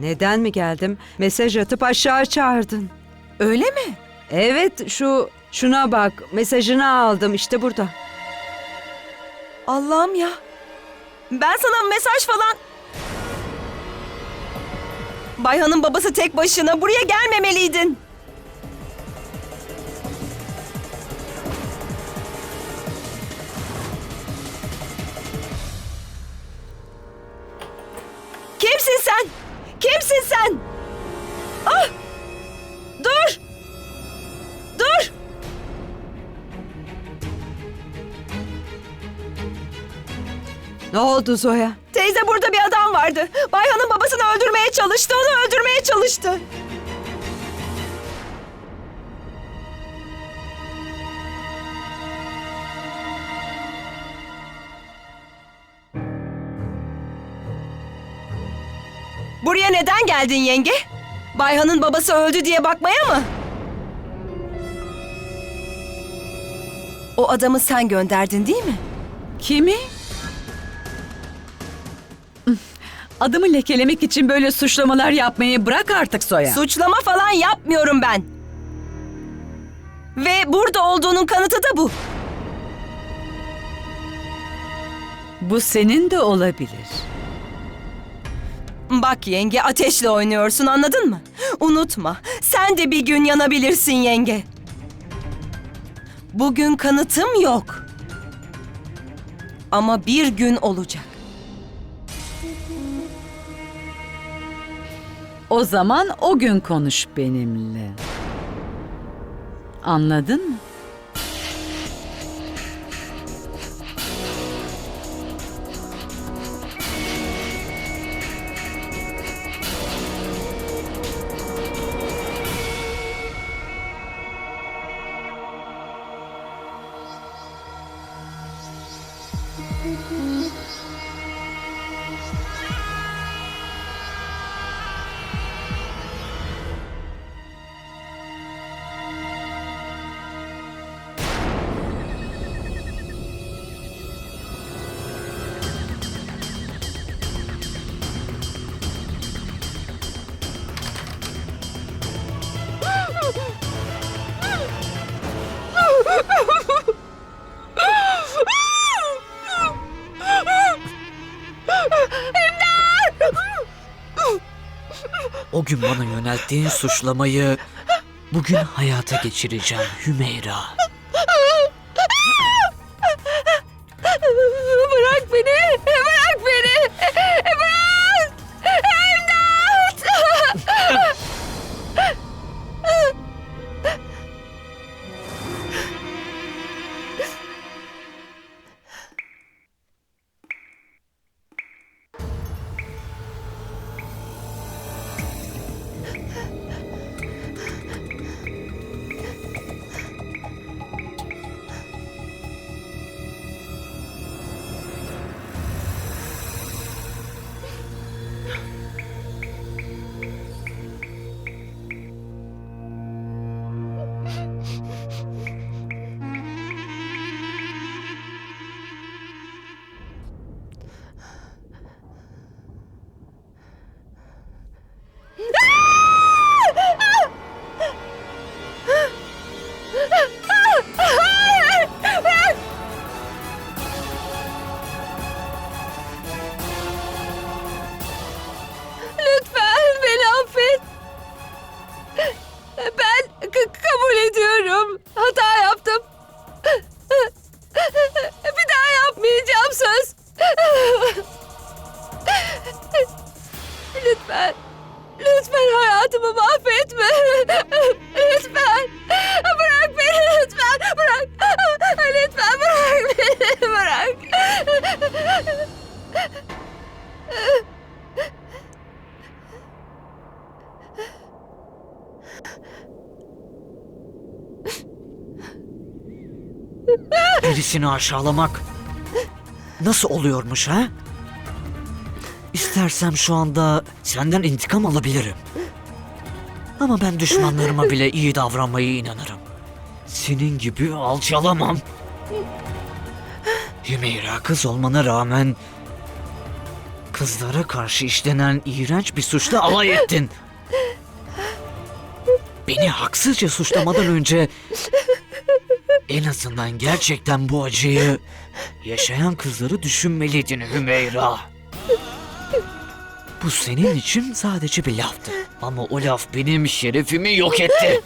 Neden mi geldim? Mesaj atıp aşağı çağırdın. Öyle mi? Evet şu şuna bak mesajını aldım işte burada. Allah'ım ya. Ben sana mesaj falan... Bayhan'ın babası tek başına buraya gelmemeliydin. Ne oldu Zoya? Teyze burada bir adam vardı. Bayhan'ın babasını öldürmeye çalıştı. Onu öldürmeye çalıştı. Buraya neden geldin yenge? Bayhan'ın babası öldü diye bakmaya mı? O adamı sen gönderdin değil mi? Kimi? Adımı lekelemek için böyle suçlamalar yapmayı bırak artık Soya. Suçlama falan yapmıyorum ben. Ve burada olduğunun kanıtı da bu. Bu senin de olabilir. Bak yenge ateşle oynuyorsun anladın mı? Unutma sen de bir gün yanabilirsin yenge. Bugün kanıtım yok. Ama bir gün olacak. O zaman o gün konuş benimle. Anladın mı? O gün bana yönelttiğin suçlamayı bugün hayata geçireceğim Hümeyra. Birisini aşağılamak nasıl oluyormuş ha? İstersem şu anda senden intikam alabilirim. Ama ben düşmanlarıma bile iyi davranmayı inanırım. Senin gibi alçalamam. Hümeyra kız olmana rağmen Kızlara karşı işlenen iğrenç bir suçla alay ettin. Beni haksızca suçlamadan önce en azından gerçekten bu acıyı yaşayan kızları düşünmeliydin Hümeyra. Bu senin için sadece bir laftı. Ama o laf benim şerefimi yok etti.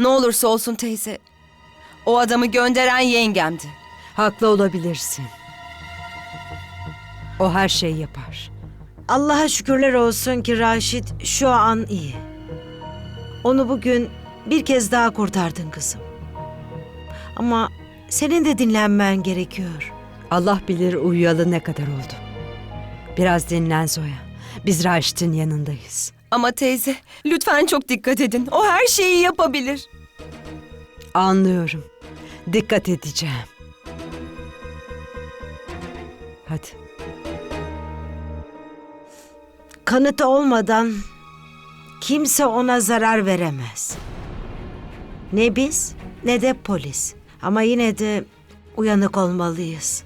Ne olursa olsun teyze. O adamı gönderen yengemdi. Haklı olabilirsin. O her şeyi yapar. Allah'a şükürler olsun ki Raşit şu an iyi. Onu bugün bir kez daha kurtardın kızım. Ama senin de dinlenmen gerekiyor. Allah bilir uyuyalı ne kadar oldu. Biraz dinlen Zoya. Biz Raşit'in yanındayız. Ama teyze, lütfen çok dikkat edin. O her şeyi yapabilir. Anlıyorum. Dikkat edeceğim. Hadi. Kanıtı olmadan kimse ona zarar veremez. Ne biz ne de polis. Ama yine de uyanık olmalıyız.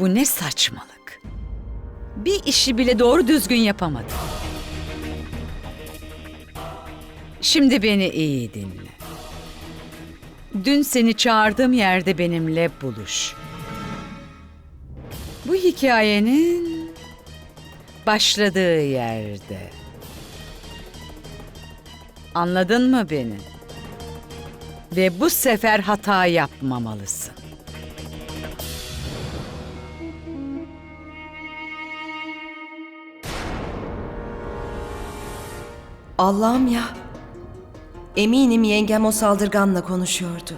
Bu ne saçmalık. Bir işi bile doğru düzgün yapamadı. Şimdi beni iyi dinle. Dün seni çağırdığım yerde benimle buluş. Bu hikayenin başladığı yerde. Anladın mı beni? Ve bu sefer hata yapmamalısın. Allah'ım ya. Eminim yengem o saldırganla konuşuyordu.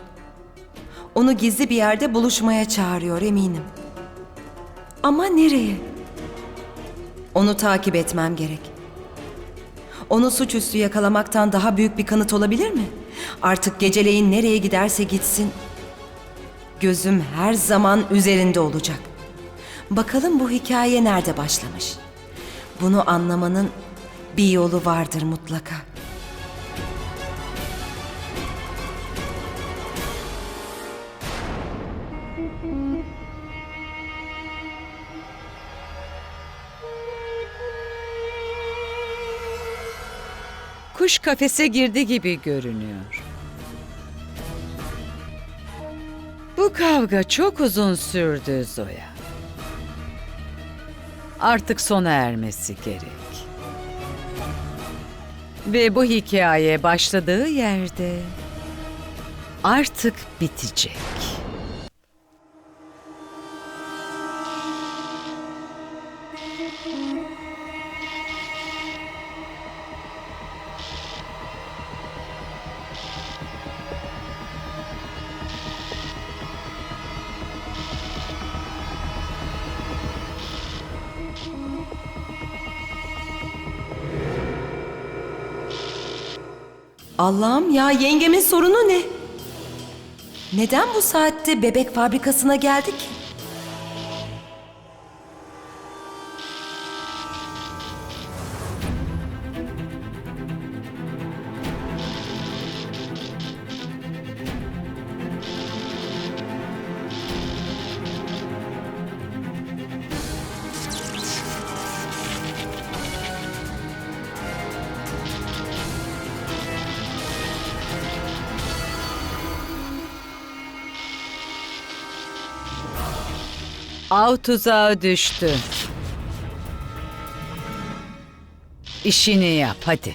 Onu gizli bir yerde buluşmaya çağırıyor eminim. Ama nereye? Onu takip etmem gerek. Onu suçüstü yakalamaktan daha büyük bir kanıt olabilir mi? Artık geceleyin nereye giderse gitsin. Gözüm her zaman üzerinde olacak. Bakalım bu hikaye nerede başlamış? Bunu anlamanın bir yolu vardır mutlaka. Kuş kafese girdi gibi görünüyor. Bu kavga çok uzun sürdü Zoya. Artık sona ermesi gerek. Ve bu hikaye başladığı yerde artık bitecek. Allah'ım ya yengemin sorunu ne? Neden bu saatte bebek fabrikasına geldik? Av tuzağı düştü. İşini yap hadi.